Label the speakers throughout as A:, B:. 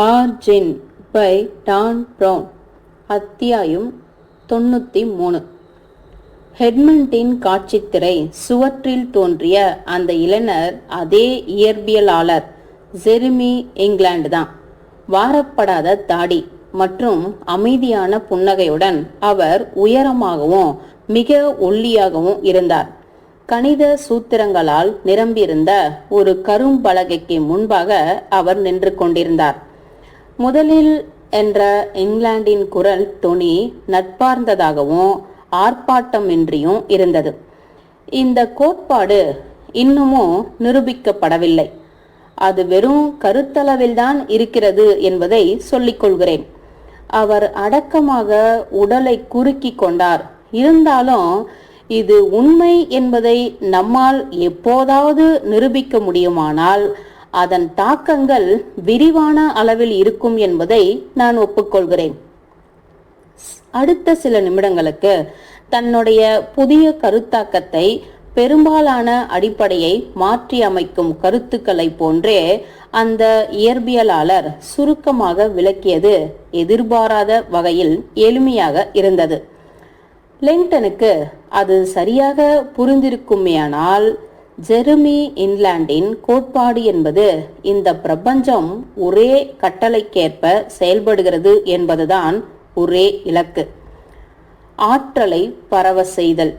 A: Origin by Don brown அத்தியாயம் தொண்ணூற்றி மூணு. ஹெட்மண்டின் காட்சித்திரை சுவற்றில் தோன்றிய அந்த இளைஞர் அதே இயற்பியலாளர் ஜெருமி இங்கிலாந்து தான். வாரப்படாத தாடி மற்றும் அமைதியான புன்னகையுடன் அவர் உயரமாகவும் மிக ஒல்லியாகவும் இருந்தார். கணித சூத்திரங்களால் நிரம்பியிருந்த ஒரு கரும்பலகைக்கு முன்பாக அவர் நின்று கொண்டிருந்தார். முதலில் என்ற இங்கிலாந்தின் குரல் தொனி நட்பார்ந்ததாகவும் ஆர்ப்பாட்டமின்றியும் இருந்தது. இந்த கோட்பாடு இன்னமும் நிரூபிக்கப்படவில்லை. அது வெறும் கருத்தளவில்தான் இருக்கிறது என்பதை சொல்லிக் கொள்கிறேன். அவர் அடக்கமாக உடலை குறுக்கி கொண்டார். இருந்தாலும் இது உண்மை என்பதை நம்மால் எப்போதாவது நிரூபிக்க முடியுமானால் அதன் தாக்கங்கள் விரிவான அளவில் இருக்கும் என்பதை நான் ஒப்புக்கொள்கிறேன். அடுத்த சில நிமிடங்களுக்கு தன்னுடைய புதிய கருத்தாக்கத்தை பெரும்பாலான அடிப்படையை மாற்றி அமைக்கும் கருத்துக்களை போன்றே அந்த இயற்பியலாளர் சுருக்கமாக விளக்கியது எதிர்பாராத வகையில் எளிமையாக இருந்தது. லெங்டனுக்கு அது சரியாக புரிந்திருக்குமேயானால் ஜெருமி இன்லாண்டின் கோட்பாடு என்பது இந்த பிரபஞ்சம் ஒரே கட்டளைக்கேற்ப செயல்படுகிறது என்பதுதான் ஒரே இலக்கு. ஆற்றலை பரவ செய்தல்.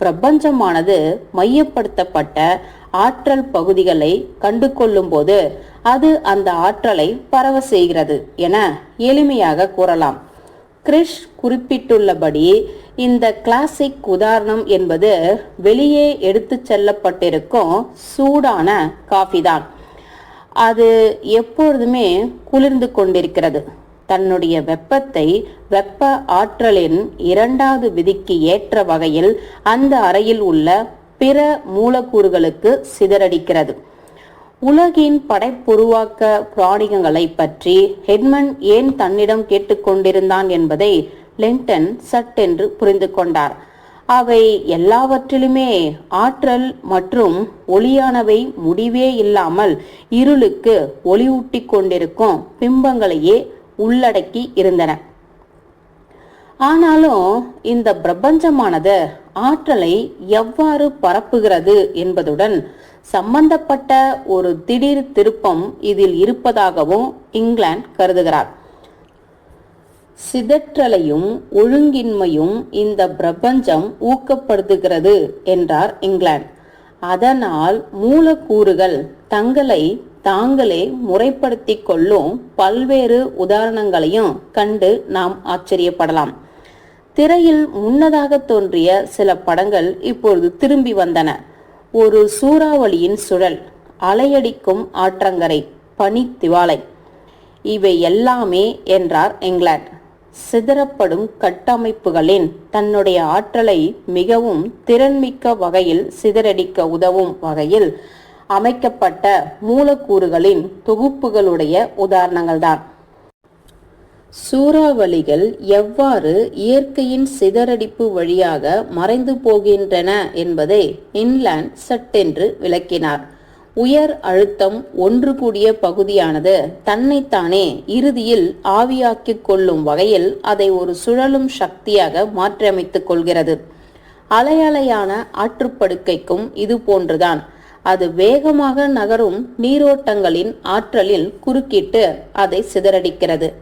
A: பிரபஞ்சமானது மையப்படுத்தப்பட்ட ஆற்றல் பகுதிகளை கண்டு கொள்ளும்போது அது அந்த ஆற்றலை பரவ செய்கிறது என எளிமையாக கூறலாம். கிரிஷ் குறிப்பிட்டுள்ளபடி இந்த கிளாசிக் உதாரணம் என்பது வெளியே எடுத்துச் செல்லப்பட்டிருக்கும் சூடான காஃபி தான். அது எப்பொழுதுமே குளிர்ந்து கொண்டிருக்கிறது. தன்னுடைய வெப்பத்தை வெப்ப ஆற்றலின் இரண்டாவது விதிக்கு ஏற்ற வகையில் அந்த அறையில் உள்ள பிற மூலக்கூறுகளுக்கு சிதறடிக்கிறது. உலகின் படைப்புருவாக்க பிராணிகங்களை பற்றி ஹெட்மன் ஏன் தன்னிடம் கேட்டுக்கொண்டிருந்தான் என்பதை லிங்டன் சட்டென்று புரிந்து கொண்டார். அவை எல்லாவற்றிலுமே ஆற்றல் மற்றும் ஒளியானவை முடிவே இல்லாமல் இருளுக்கு ஒளியூட்டி கொண்டிருக்கும் பிம்பங்களையே உள்ளடக்கி இருந்தன. ஆனாலும் இந்த பிரபஞ்சமானது ஆற்றலை எவ்வாறு பரப்புகிறது என்பதுடன் சம்பந்தப்பட்ட ஒரு திடீர் திருப்பம் இதில் இருப்பதாகவும் இங்கிலாந்து கருதுகிறார். சிதற்றலையும் ஒழுங்கின்மையும் இந்த பிரபஞ்சம் ஊக்கப்படுத்துகிறது என்றார் இங்கிலாந்து. அதனால் மூலக்கூறுகள் தங்களை தாங்களே முறைப்படுத்திக் கொள்ளும் பல்வேறு உதாரணங்களையும் கண்டு நாம் ஆச்சரியப்படலாம். திரையில் முன்னதாக தோன்றிய சில படங்கள் இப்பொழுது திரும்பி வந்தன. ஒரு சூறாவளியின் சுழல் அலையடிக்கும் ஆற்றங்கரை பனி திவாலை இவை எல்லாமே என்றார் இங்கிலாந்து. சிதறப்படும் கட்டமைப்புகளின் தன்னுடைய ஆற்றலை மிகவும் திறன்மிக்க வகையில் சிதறடிக்க உதவும் வகையில் அமைக்கப்பட்ட மூலக்கூறுகளின் தொகுப்புகளுடைய உதாரணங்கள்தான். சூறாவளிகள் எவ்வாறு இயற்கையின் சிதறடிப்பு வழியாக மறைந்து போகின்றன என்பதை இன்லாண்ட் சட்டென்று விளக்கினார். உயர் அழுத்தம் ஒன்று கூடிய பகுதியானது தன்னைத்தானே இறுதியில் ஆவியாக்கிக் கொள்ளும் வகையில் அதை ஒரு சுழலும் சக்தியாக மாற்றியமைத்துக் கொள்கிறது. அலையலையான ஆற்றுப்படுக்கைக்கும் இது போன்றுதான். அது வேகமாக நகரும் நீரோட்டங்களின் ஆற்றலில் குறுக்கிட்டு அதை சிதறடிக்கிறது.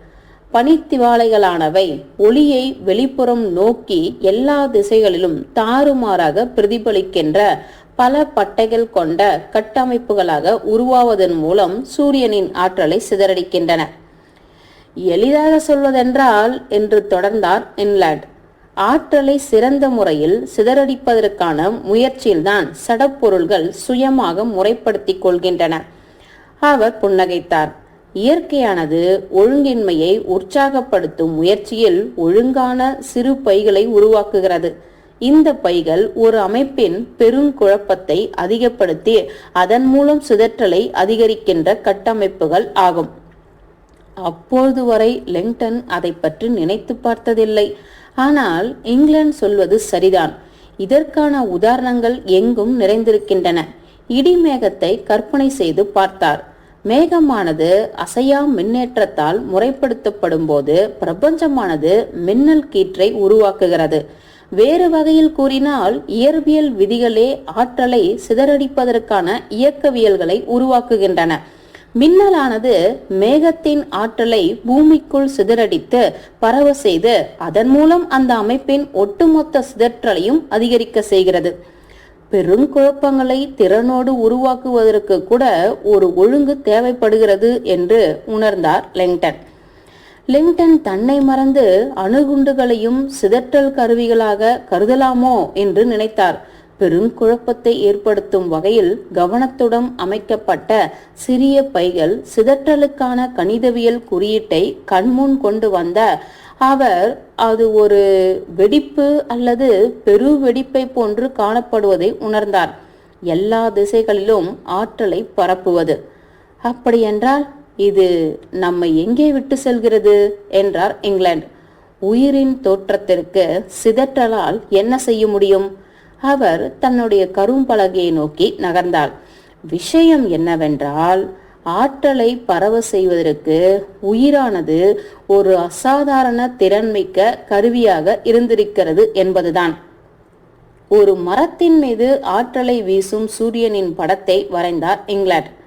A: பனித்திவாலைகளானவை ஒளியை வெளிப்புறம் நோக்கி எல்லா திசைகளிலும் தாறுமாறாக பிரதிபலிக்கின்ற பல பட்டைகள் கொண்ட கட்டமைப்புகளாக உருவாவதன் மூலம் சூரியனின் ஆற்றலை சிதறடிக்கின்றன. எளிதாக சொல்வதென்றால் என்று தொடர்ந்தார் இன்லாண்ட் ஆற்றலை சிறந்த முறையில் சிதறடிப்பதற்கான முயற்சியில்தான் சடப்பொருள்கள் சுயமாக முறைப்படுத்திக் கொள்கின்றன. அவர் புன்னகைத்தார். இயற்கையானது ஒழுங்கின்மையை உற்சாகப்படுத்தும் முயற்சியில் ஒழுங்கான சிறு பைகளை உருவாக்குகிறது. இந்த பைகள் ஒரு அமைப்பின் பெருங்குழப்பத்தை அதிகப்படுத்தி அதன் மூலம் சிதற்றலை அதிகரிக்கின்ற கட்டமைப்புகள் ஆகும். அப்பொழுது வரை லெங்டன் அதை பற்றி நினைத்து பார்த்ததில்லை. ஆனால் இங்கிலாந்து சொல்வது சரிதான். இதற்கான உதாரணங்கள் எங்கும் நிறைந்திருக்கின்றன. இடிமேகத்தை கற்பனை செய்து பார்த்தார். மேகமானது அசையா மின்னேற்றத்தால் முறைப்படுத்தப்படும் போது பிரபஞ்சமானது மின்னல் கீற்றை உருவாக்குகிறது. வேறு வகையில் கூறினால் இயற்பியல் விதிகளே ஆற்றலை சிதறடிப்பதற்கான இயக்கவியல்களை உருவாக்குகின்றன. மின்னலானது மேகத்தின் ஆற்றலை பூமிக்குள் சிதறடித்து பரவ செய்து அதன் மூலம் அந்த அமைப்பின் ஒட்டுமொத்த சிதற்றலையும் அதிகரிக்க செய்கிறது. பெருங்குழப்பங்களை திறனோடு உருவாக்குவதற்கு கூட ஒரு ஒழுங்கு தேவைப்படுகிறது என்று உணர்ந்தார் லெங்டன். லிங்டன் தன்னை மறந்து அணுகுண்டுகளையும் சிதற்றல் கருவிகளாக கருதலாமோ என்று நினைத்தார். பெருங்குழப்பத்தை ஏற்படுத்தும் வகையில் கவனத்துடன் அமைக்கப்பட்ட சிறிய பைகள் சிதற்றலுக்கான கணிதவியல் குறியீட்டை கண்முன் கொண்டு வந்த அவர் அது ஒரு வெடிப்பு அல்லது பெரு வெடிப்பை போன்று காணப்படுவதை உணர்ந்தார். எல்லா திசைகளிலும் ஆற்றலை பரப்புவது. அப்படியென்றால் இது நம்மை எங்கே விட்டு செல்கிறது? என்றார் இங்கிலாந்து. உயிரின் தோற்றத்திற்கு சிதற்றலால் என்ன செய்ய முடியும்? அவர் தன்னுடைய கரும்பலகையை நோக்கி நகர்ந்தாள். விஷயம் என்னவென்றால் ஆற்றலை பரவ செய்வதற்கு உயிரானது ஒரு அசாதாரண திறன்மிக்க கருவியாக இருந்திருக்கிறது என்பதுதான். ஒரு மரத்தின் மீது ஆற்றலை வீசும் சூரியனின் படத்தை வரைந்தார் இங்கிலாந்து.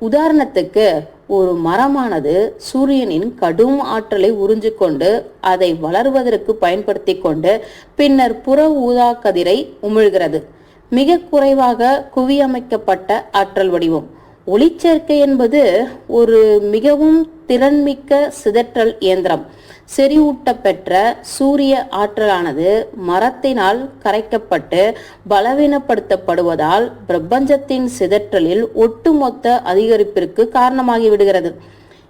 A: உதாரணத்துக்கு ஒரு மரமானது சூரியனின் கடும் ஆற்றலை உறிஞ்சிக்கொண்டு அதை வளர்வதற்கு பயன்படுத்தி கொண்டு பின்னர் புற ஊதா கதிரை உமிழ்கிறது. மிக குறைவாக குவியமைக்கப்பட்ட ஆற்றல் வடிவம். ஒளிச்சேர்க்கை என்பது ஒரு மிகவும் திறன்மிக்க சிதற்றல் இயந்திரம். செறிவூட்டப்பெற்ற சூரிய ஆற்றலானது மரத்தினால் கரைக்கப்பட்டு பலவீனப்படுத்தப்படுவதால் பிரபஞ்சத்தின் சிதற்றலில் ஒட்டுமொத்த அதிகரிப்பிற்கு காரணமாகிவிடுகிறது.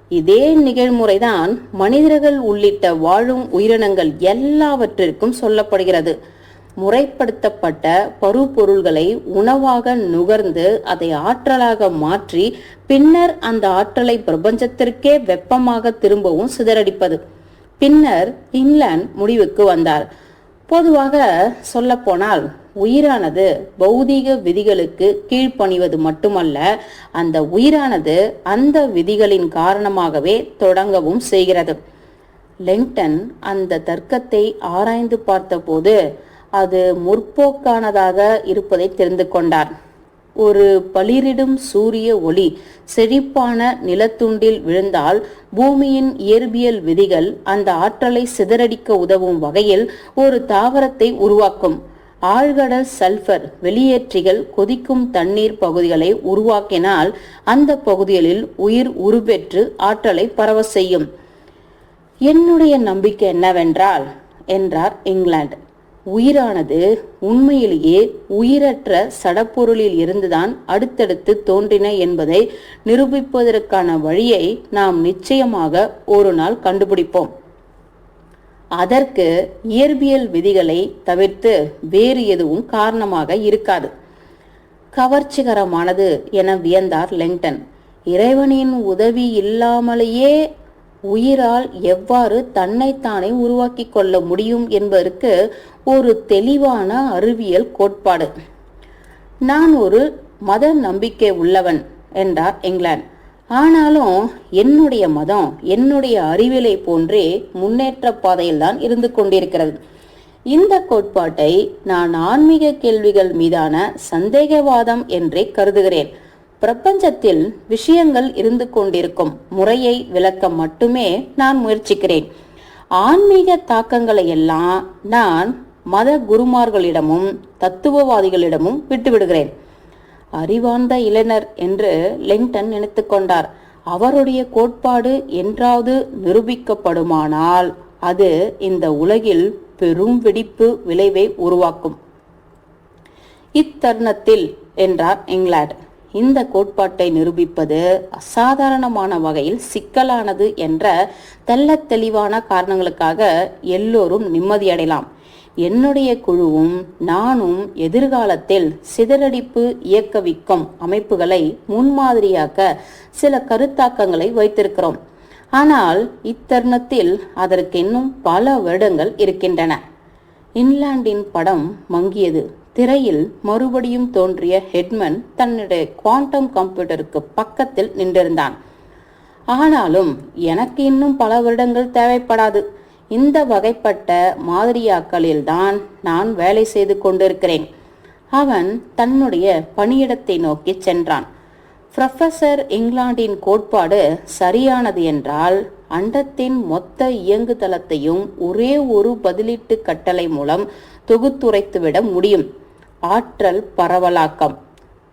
A: இதே நிகழ்முறைதான் மனிதர்கள் உள்ளிட்ட வாழும் உயிரினங்கள் எல்லாவற்றிற்கும் சொல்லப்படுகிறது. முறைப்படுத்தப்பட்ட பருப்பொருள்களை உணவாக நுகர்ந்து அதை ஆற்றலாக மாற்றி பின்னர் அந்த ஆற்றலை பிரபஞ்சத்திற்கே வெப்பமாக திரும்பவும் சிதறடிப்பது. பின்னர் இங்கிலாந்து முடிவுக்கு வந்தார். பொதுவாக சொல்லப்போனால் உயிரானது பௌதீக விதிகளுக்கு கீழ்ப்பணிவது மட்டுமல்ல அந்த உயிரானது அந்த விதிகளின் காரணமாகவே தொடங்கவும் செய்கிறது. லெங்டன் அந்த தர்க்கத்தை ஆராய்ந்து பார்த்தபோது அது முற்போக்கானதாக இருப்பதை தெரிந்து கொண்டார். ஒரு பளிரிடும் சூரிய ஒளி செழிப்பான நிலத்துண்டில் விழுந்தால் பூமியின் இயற்பியல் விதிகள் அந்த ஆற்றலை சிதறடிக்க உதவும் வகையில் ஒரு தாவரத்தை உருவாக்கும். ஆழ்கடல் சல்பர் வெளியேற்றிகள் கொதிக்கும் தண்ணீர் பகுதிகளை உருவாக்கினால் அந்த பகுதிகளில் உயிர் உருபெற்று ஆற்றலை பரவ செய்யும். என்னுடைய நம்பிக்கை என்னவென்றால் என்றார் இங்கிலாந்து. உயிரானது உண்மையிலேயே உயிரற்ற சடப்பொருளில் இருந்துதான் அடுத்தடுத்து தோன்றின என்பதை நிரூபிப்பதற்கான வழியை நாம் நிச்சயமாக ஒரு நாள் கண்டுபிடிப்போம். அதற்கு இயற்பியல் விதிகளை தவிர்த்து வேறு எதுவும் காரணமாக இருக்காது. கவர்ச்சிகரமானது என வியந்தார் லெங்டன். இறைவனின் உதவி இல்லாமலேயே உயிரால் எவ்வாறு தன்னைத்தானே உருவாக்கி கொள்ள முடியும் என்பதற்கு ஒரு தெளிவான அறிவியல் கோட்பாடு. நான் ஒரு மத நம்பிக்கை உள்ளவன் என்றார் இங்கிலாந்து. ஆனாலும் என்னுடைய மதம் என்னுடைய அறிவியலை போன்றே முன்னேற்ற பாதையில் தான் இருந்து கொண்டிருக்கிறது. இந்த கோட்பாட்டை நான் ஆன்மீக கேள்விகள் மீதான சந்தேகவாதம் என்றே கருதுகிறேன். பிரபஞ்சத்தில் விஷயங்கள் இருந்து கொண்டிருக்கும் முறையை விளக்க மட்டுமே நான் முயற்சிக்கிறேன். ஆன்மீக தாக்கங்களை எல்லாம் நான் மத குருமார்களிடமும் தத்துவவாதிகளிடமும் விட்டுவிடுகிறேன். அறிவார்ந்த இளைஞர் என்று லிங்டன் நினைத்து கொண்டார். அவருடைய கோட்பாடு என்றாவது நிரூபிக்கப்படுமானால் அது இந்த உலகில் பெரும் வெடிப்பு விளைவை உருவாக்கும். இத்தருணத்தில் என்றார் இங்கிலாந்து. இந்த கோட்பாட்டை நிரூபிப்பது அசாதாரணமான வகையில் சிக்கலானது என்ற தெல்ல தெளிவான காரணங்களுக்காக எல்லோரும் நிம்மதியடையலாம். என்னுடைய குழுவும் நானும் எதிர்காலத்தில் சிதறடிப்பு இயக்கவிக்கும் அமைப்புகளை முன்மாதிரியாக்க சில கருத்தாக்கங்களை வைத்திருக்கிறோம். ஆனால் இத்தருணத்தில் அதற்கு இன்னும் பல வருடங்கள் இருக்கின்றன. இன்லாண்டின் படம் மங்கியது. திரையில் மறுபடியும் தோன்றிய ஹெட்மன் தன்னுடைய குவாண்டம் கம்ப்யூட்டருக்கு பக்கத்தில் நின்றிருந்தான். ஆனாலும் எனக்கு இன்னும் பல வருடங்கள் தேவைப்படாது. இந்த வகைப்பட்ட மாதிரியாக்களில்தான் நான் வேலை செய்து கொண்டிருக்கிறேன். அவன் தன்னுடைய பணியிடத்தை நோக்கி சென்றான். புரொஃபசர் இங்கிலாந்தின் கோட்பாடு சரியானது என்றால் அண்டத்தின் மொத்த இயங்குதளத்தையும் ஒரே ஒரு பதிலீட்டு கட்டளை மூலம் தொகுத்துரைத்துவிட முடியும். ஆற்றல் பரவலாக்கம்.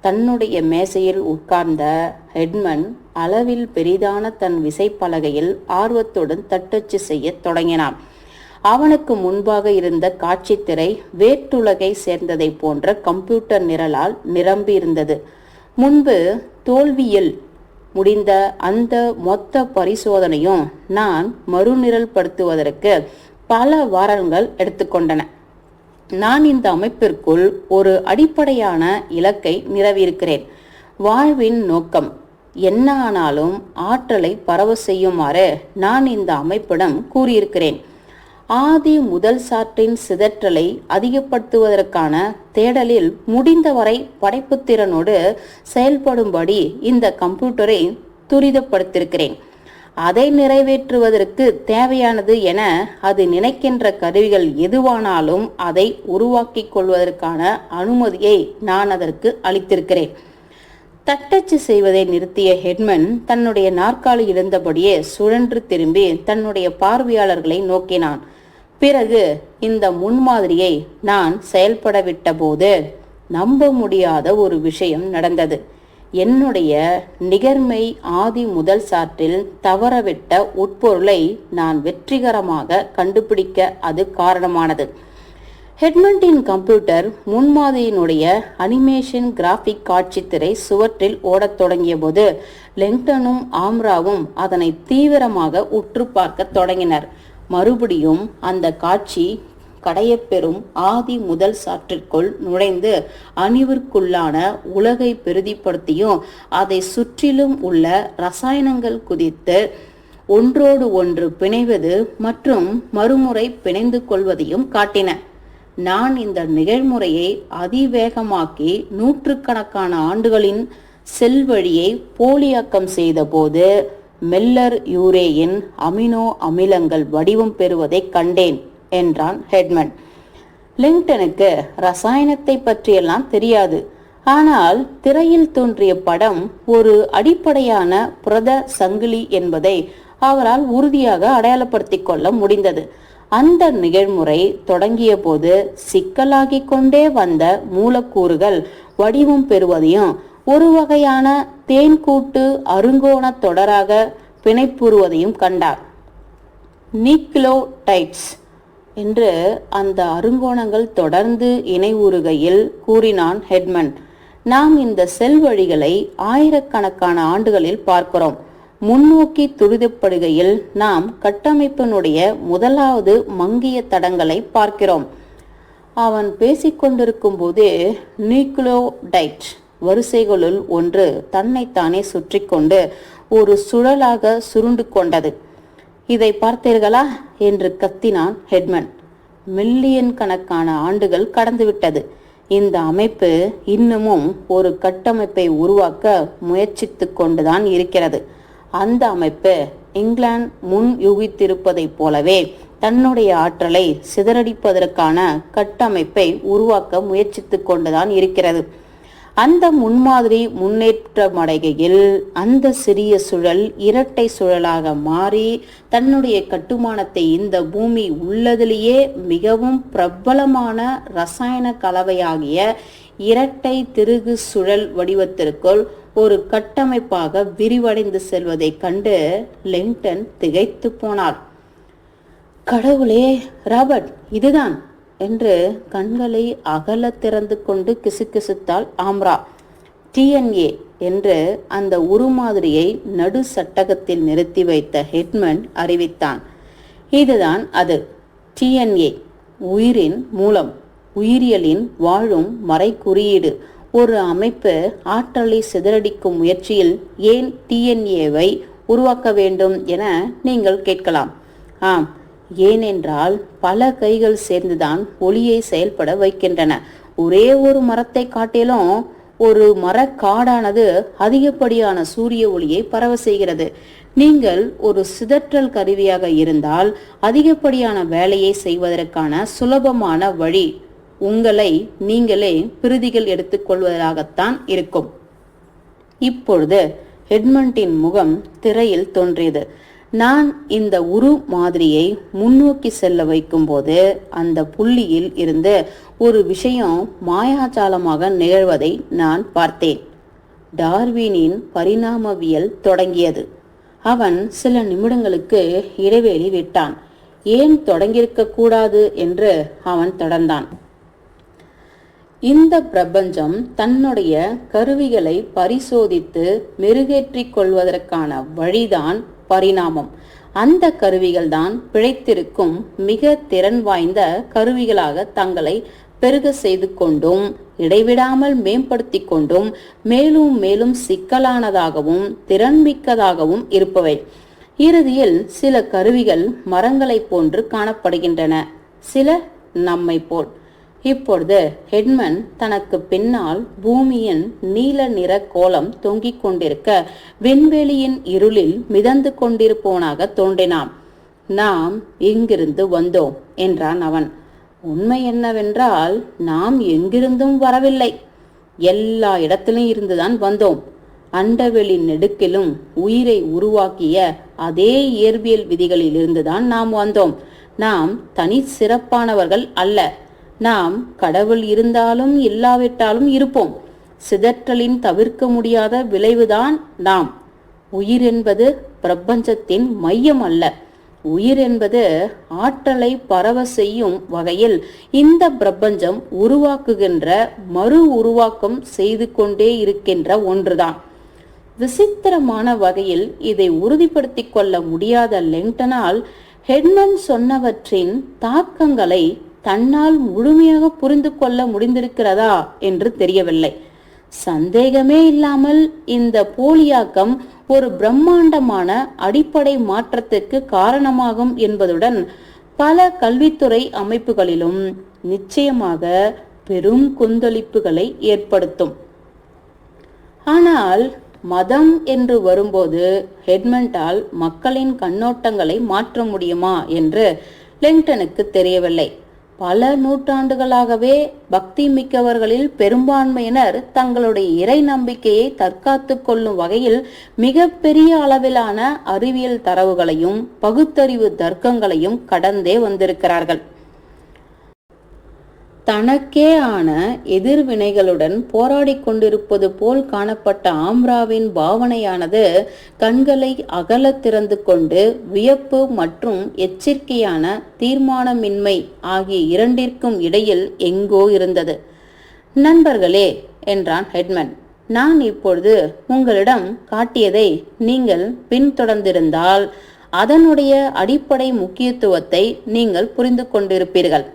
A: தன்னுடைய மேசையில் உட்கார்ந்த ஹெட்மன் அளவில் பெரிதான தன் விசைப்பலகையில் ஆர்வத்துடன் தட்டச்சு செய்யத் தொடங்கினான். அவனுக்கு முன்பாக இருந்த காட்சித்திரை வேற்றுலகை சேர்ந்ததை போன்ற கம்ப்யூட்டர் நிரலால் நிரம்பியிருந்தது. முன்பு தோல்வியில் முடிந்த அந்த மொத்த பரிசோதனையும் நான் மறுநிரல்படுத்துவதற்கு பல வாரங்கள் எடுத்துக்கொண்டன. நான் இந்த அமைப்பிற்குள் ஒரு அடிப்படையான இலக்கை நிறவியிருக்கிறேன் வாழ்வின் நோக்கம் என்ன ஆனாலும் ஆற்றலை பரவ செய்யுமாறு நான் இந்த அமைப்பிடம் கூறியிருக்கிறேன். ஆதி முதல் சாற்றின் சிதற்றலை அதிகப்படுத்துவதற்கான தேடலில் முடிந்தவரை படைப்புத்திறனோடு செயல்படும்படி இந்த கம்ப்யூட்டரை துரிதப்படுத்தியிருக்கிறேன். அதை நிறைவேற்றுவதற்கு தேவையானது என அது நினைக்கின்ற கருவிகள் எதுவானாலும் அதை உருவாக்கிக் கொள்வதற்கான அனுமதியை நான் அதற்கு அளித்திருக்கிறேன். தட்டச்சு செய்வதை நிறுத்திய ஹெட்மன் தன்னுடைய நாற்காலி இருந்தபடியே சுழன்று திரும்பி தன்னுடைய பார்வையாளர்களை நோக்கினான். பிறகு இந்த முன்மாதிரியை நான் செயல்பட விட்டபோது நம்ப முடியாத ஒரு விஷயம் நடந்தது. என்னுடைய நிகர்மை ஆதி முதல் சாற்றில் தவறவிட்ட உட்பொருளை நான் வெற்றிகரமாக கண்டுபிடிக்க அது காரணமானது. ஹெட்மண்டின் கம்ப்யூட்டர் முன்மாதிரியினுடைய அனிமேஷன் கிராஃபிக் காட்சித்திரை சுவற்றில் ஓடத் தொடங்கிய போது லெங்டனும் ஆம்ராவும் அதனை தீவிரமாக உற்று பார்க்க தொடங்கினர். மறுபடியும் அந்த காட்சி கடையப்பெறும் ஆதி முதல் சாற்றிற்குள் நுழைந்து அணிவிற்குள்ளான உலகை பெருதிப்படுத்தியும் அதை சுற்றிலும் உள்ள ரசாயனங்கள் குதித்து ஒன்றோடு ஒன்று பிணைவது மற்றும் மறுமுறை பிணைந்து கொள்வதையும் காட்டின. நான் இந்த நிகழ்முறையை அதிவேகமாக்கி நூற்றுக்கணக்கான ஆண்டுகளின் செல்வழியை போலியாக்கம் செய்தபோது மெல்லர் யூரேயின் அமினோ அமிலங்கள் வடிவம் பெறுவதைக் கண்டேன். என்றான் ஹெட்மன். லிங்டனுக்கு ரசாயனத்தை பற்றியெல்லாம் தெரியாது. ஆனால் திரையில் தோன்றிய படம் ஒரு அடிப்படையான புரத சங்கிலி என்பதை அவரால் உறுதியாக அடையாளப்படுத்திக் கொள்ள முடிந்தது. அந்த நிகழ்முறை தொடங்கிய போது சிக்கலாகிக் கொண்டே வந்த மூலக்கூறுகள் வடிவம் பெறுவதையும் ஒரு வகையான தேன்கூட்டு அருங்கோண தொடராக பிணைப்புறுவதையும் கண்டார். நிக்லோடைட்ஸ் என்று அந்த அருங்கோணங்கள் தொடர்ந்து இணைவுறுகையில் கூறினான் ஹெட்மன். நாம் இந்த செல் வழிகளை ஆயிரக்கணக்கான ஆண்டுகளில் பார்க்கிறோம். முன்னோக்கி துரிதப்படுகையில் நாம் கட்டமைப்பினுடைய முதலாவது மங்கிய தடங்களை பார்க்கிறோம். அவன் பேசிக்கொண்டிருக்கும் போதே நியூக்ளோடைட் வரிசைகளுள் ஒன்று தன்னைத்தானே சுற்றி கொண்டு ஒரு சுழலாக சுருண்டு கொண்டது. இதை பார்த்தீர்களா? என்று கத்தினான் ஹெட்மன். மில்லியன் கணக்கான ஆண்டுகள் கடந்துவிட்டது. இந்த அமைப்பு இன்னமும் ஒரு கட்டமைப்பை உருவாக்க முயற்சித்து கொண்டுதான் இருக்கிறது. அந்த அமைப்பு இங்கிலாந்து முன் யூகித்திருப்பதைப் போலவே தன்னுடைய ஆற்றலை சிதறடிப்பதற்கான கட்டமைப்பை உருவாக்க முயற்சித்து கொண்டுதான் இருக்கிறது. அந்த முன்மாதிரி முன்னேற்றமடைகையில் அந்த சிறிய சுழல் இரட்டை சுழலாக மாறி தன்னுடைய கட்டுமானத்தை இந்த பூமி உள்ளதிலேயே மிகவும் பிரபலமான ரசாயன கலவையாகிய இரட்டை திருகு சுழல் வடிவத்திற்குள் ஒரு கட்டமைப்பாக விரிவடைந்து செல்வதைக் கண்டு லெங்டன் திகைத்து போனார். கடவுளே ராபர்ட் இதுதான்! என்று கண்களை அகல திறந்து கொண்டு கிசுகிசுத்தாள் ஆம்ரா. டிஎன்ஏ என்று அந்த உருமாதிரியை நடு சட்டகத்தில் நிறுத்தி வைத்த ஹெட்மன் அறிவித்தான். இதுதான் அது. டிஎன்ஏ உயிரின் மூலம். உயிரியலின் வாழும் மறைக்குறியீடு ஒரு அமைப்பு ஆற்றலை சிதறடிக்கும் முயற்சியில் ஏன் டிஎன்ஏவை உருவாக்க வேண்டும் என நீங்கள் கேட்கலாம். ஆம் ஏனென்றால் பல கைகள் சேர்ந்துதான் ஒளியை செயல்பட வைக்கின்றன. ஒரே ஒரு மரத்தை காட்டிலும் ஒரு மரக்காடானது அதிகப்படியான சூரிய ஒளியை பரவ செய்கிறது. நீங்கள் ஒரு சிதற்றல் கருவியாக இருந்தால் அதிகப்படியான வேலையை செய்வதற்கான சுலபமான வழி உங்களை நீங்களே பிரிதிகள் எடுத்துக்கொள்வதாகத்தான் இருக்கும். இப்பொழுது எட்மண்டின் முகம் திரையில் தோன்றியது. நான் இந்த உரு மாதிரியை முன்னோக்கி செல்ல வைக்கும்போது அந்த புள்ளியில் இருந்து ஒரு விஷயம் மாயாஜாலமாக நிகழ்வதை நான் பார்த்தேன். டார்வினின் பரிணாமவியல் தொடங்கியது. அவன் சில நிமிடங்களுக்கு இடைவெளி விட்டான். ஏன் தொடங்கியிருக்க கூடாது? என்று அவன் தொடர்ந்தான். இந்த பிரபஞ்சம் தன்னுடைய கருவிகளை பரிசோதித்து மெருகேற்றிக் கொள்வதற்கான வழிதான் பரிணாமம். அந்த கருவிகள் தான் பிழைத்திருக்கும் மிக திறன் வாய்ந்த கருவிகளாக தங்களை பெருக செய்து கொண்டும் இடைவிடாமல் மேம்படுத்தி கொண்டும் மேலும் மேலும் சிக்கலானதாகவும் திறன்மிக்கதாகவும் இருப்பவை. இறுதியில் சில கருவிகள் மரங்களைப் போன்று காணப்படுகின்றன. சில நம்மை போல். இப்பொழுது ஹெட்மன் தனக்கு பின்னால் பூமியின் நீல நிற கோலம் தொங்கிக் கொண்டிருக்க விண்வெளியின் இருளில் மிதந்து கொண்டிருப்பவனாக தோன்றினான். நாம் இங்கிருந்து வந்தோம் என்றான் அவன். உண்மை என்னவென்றால் நாம் எங்கிருந்தும் வரவில்லை. எல்லா இடத்திலும் இருந்துதான் வந்தோம். அண்டவெளி நெடுக்கிலும் உயிரை உருவாக்கிய அதே இயற்பியல் விதிகளில் இருந்துதான் நாம் வந்தோம். நாம் தனி சிறப்பானவர்கள் அல்ல. நாம் கடவுள் இருந்தாலும் இல்லாவிட்டாலும் இருப்போம். சிதற்றலின் தவிர்க்க முடியாத விளைவுதான் நாம். உயிர் என்பது பிரபஞ்சத்தின் மையம் அல்ல. உயிர் என்பது ஆற்றலை பரவ செய்யும் வகையில் இந்த பிரபஞ்சம் உருவாக்குகின்ற மறு உருவாக்கம் செய்து கொண்டே இருக்கின்ற ஒன்றுதான். விசித்திரமான வகையில் இதை உறுதிப்படுத்திக் கொள்ள முடியாத லெங்டனால் ஹெட்மன் சொன்னவற்றின் தாக்கங்களை தன்னால் முழுமையாக புரிந்து கொள்ள முடிந்திருக்கிறதா என்று தெரியவில்லை. சந்தேகமே இல்லாமல் இந்த போலியாக்கம் ஒரு பிரம்மாண்டமான அடிப்படை மாற்றத்துக்கு காரணமாகும் என்பதுடன் பல கல்வித்துறை அமைப்புகளிலும் நிச்சயமாக பெரும் கொந்தளிப்புகளை ஏற்படுத்தும். ஆனால் மதம் என்று வரும்போது ஹெட்மண்டால் மக்களின் கண்ணோட்டங்களை மாற்ற முடியுமா என்று லெங்டனுக்கு தெரியவில்லை. பல நூற்றாண்டுகளாகவே பக்தி மிக்கவர்களில் பெரும்பான்மையினர் தங்களுடைய இறை நம்பிக்கையை தற்காத்து கொள்ளும் வகையில் மிக பெரிய அளவிலான அறிவியல் தரவுகளையும் பகுத்தறிவு தர்க்கங்களையும் கடந்தே வந்திருக்கிறார்கள். தனக்கே ஆன எதிர்வினைகளுடன் போராடி கொண்டிருப்பது போல் காணப்பட்ட ஆம்ராவின் பாவனையானது கண்களை அகல திறந்து கொண்டு வியப்பு மற்றும் எச்சரிக்கையான தீர்மானமின்மை ஆகிய இரண்டிற்கும் இடையில் எங்கோ இருந்தது. நண்பர்களே என்றான் ஹெட்மன் நான் இப்பொழுது உங்களிடம் காட்டியதை நீங்கள் பின்தொடர்ந்திருந்தால் அதனுடைய அடிப்படை முக்கியத்துவத்தை நீங்கள் புரிந்து கொண்டிருப்பீர்கள்.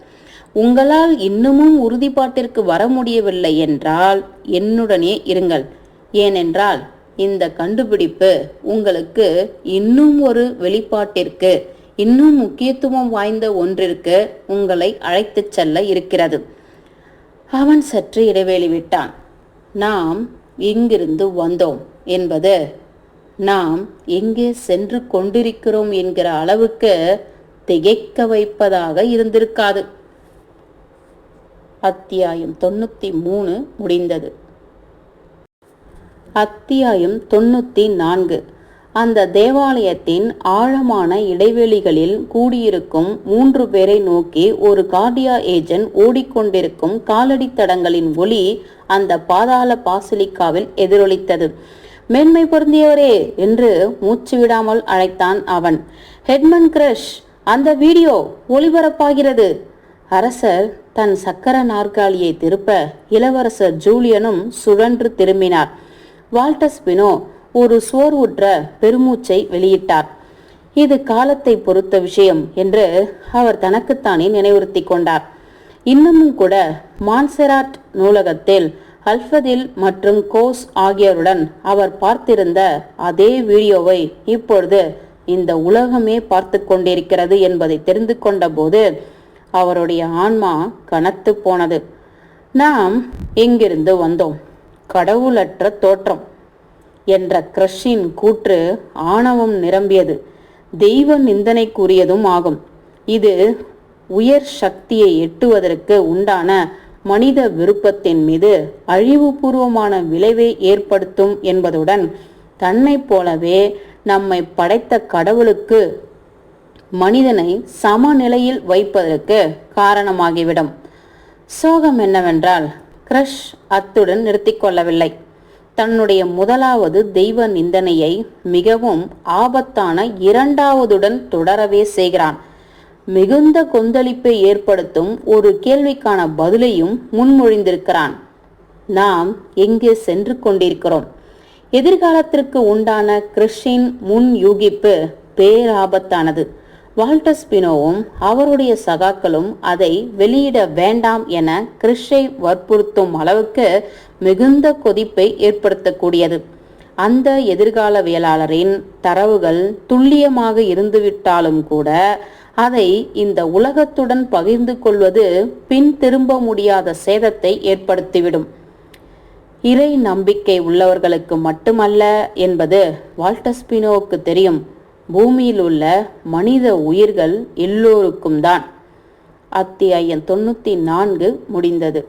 A: உங்களால் இன்னமும் உறுதிப்பாட்டிற்கு வர முடியவில்லை என்றால் என்னுடனே இருங்கள். ஏனென்றால் இந்த கண்டுபிடிப்பு உங்களுக்கு இன்னும் ஒரு வெளிப்பாட்டிற்கு இன்னும் முக்கியத்துவம் வாய்ந்த ஒன்றிற்கு உங்களை அழைத்துச் செல்ல இருக்கிறது. அவன் சற்று இடைவேளி விட்டான். நாம் இங்கிருந்து வந்தோம் என்பது நாம் எங்கே சென்று கொண்டிருக்கிறோம் என்கிற அளவுக்கு திகைக்க வைப்பதாக இருந்திருக்காது. அத்தியாயம் தொண்ணூத்தி மூணு முடிந்தது. அத்தியாயம் தொண்ணூத்தி நான்கு. அந்த தேவாலயத்தின் ஆழமான இடைவெளிகளில் கூடியிருக்கும் மூன்று பேரை நோக்கி ஒரு கார்டியா ஏஜென்ட் ஓடிக்கொண்டிருக்கும் காலடி தடங்களின் ஒளி அந்த பாதாள பாசிலிக்காவில் எதிரொலித்தது. மேன்மை பொருந்தியவரே என்று மூச்சு விடாமல் அழைத்தான் அவன். ஹெட்மன் கிரஷ் அந்த வீடியோ ஒளிபரப்பாகிறது. அரசர் தன் சக்கர நாற்காலியை திருப்ப இளவரசர் ஜூலியனும் சுழன்று திரும்பினார். வால்டஸ் பினோ ஒரு சோர்வுற்ற பெருமூச்சை வெளியிட்டார். இது காலத்தை பொறுத்த விஷயம் என்று அவர் தனக்குத்தானே நினைவுறுத்தி கொண்டார். இன்னமும் கூட மான்செராட் நூலகத்தில் அல்ஃபதில் மற்றும் கோஸ் ஆகியோருடன் அவர் பார்த்திருந்த அதே வீடியோவை இப்பொழுது இந்த உலகமே பார்த்து கொண்டிருக்கிறது என்பதை தெரிந்து கொண்ட போது அவருடைய ஆன்மா கனத்து போனது. நாம் எங்கிருந்து வந்தோம். கடவுளற்ற தோற்றம் என்ற கிரஷின் கூற்று ஆணவம் நிரம்பியது. தெய்வ நிந்தனைக்குரியதும் ஆகும். இது உயர் சக்தியை எட்டுவதற்கு உண்டான மனித விருப்பத்தின் மீது அழிவுபூர்வமான விளைவை ஏற்படுத்தும் என்பதுடன் தன்னை போலவே நம்மை படைத்த கடவுளுக்கு மனிதனை சமநிலையில் வைப்பதற்கு காரணமாகிவிடும். சோகம் என்னவென்றால் கிரஷ் அத்துடன் நிறுத்திக்கொள்ளவில்லை தன்னுடைய முதலாவது தெய்வ நிந்தனையை மிகவும் ஆபத்தான இரண்டாவதுடன் தொடரவே செய்கிறான். மிகுந்த கொந்தளிப்பை ஏற்படுத்தும் ஒரு கேள்விக்கான பதிலையும் முன்மொழிந்திருக்கிறான். நாம் எங்கே சென்று கொண்டிருக்கிறோம்? எதிர்காலத்திற்கு உண்டான கிறிஸ்டின் முன் யூகிப்பு பேராபத்தானது. வால்டர் ஸ்பினோவும் அவருடைய சகாக்களும் அதை வெளியிட வேண்டாம் என கிறிஷை வற்புறுத்தும் அளவுக்கு மிகுந்த கொதிப்பை ஏற்படுத்தக்கூடியது. அந்த எதிர்காலவியலாளரின் தரவுகள் துல்லியமாக இருந்துவிட்டாலும் கூட அதை இந்த உலகத்துடன் பகிர்ந்து கொள்வது பின் திரும்ப முடியாத சேதத்தை ஏற்படுத்திவிடும். இறை நம்பிக்கை உள்ளவர்களுக்கு மட்டுமல்ல என்பது வால்டஸ்பினோவுக்கு தெரியும். பூமியில் உள்ள மனித உயிர்கள் எல்லோருக்கும் தான். அத்தியாயம் தொண்ணூற்றி நான்கு முடிந்தது.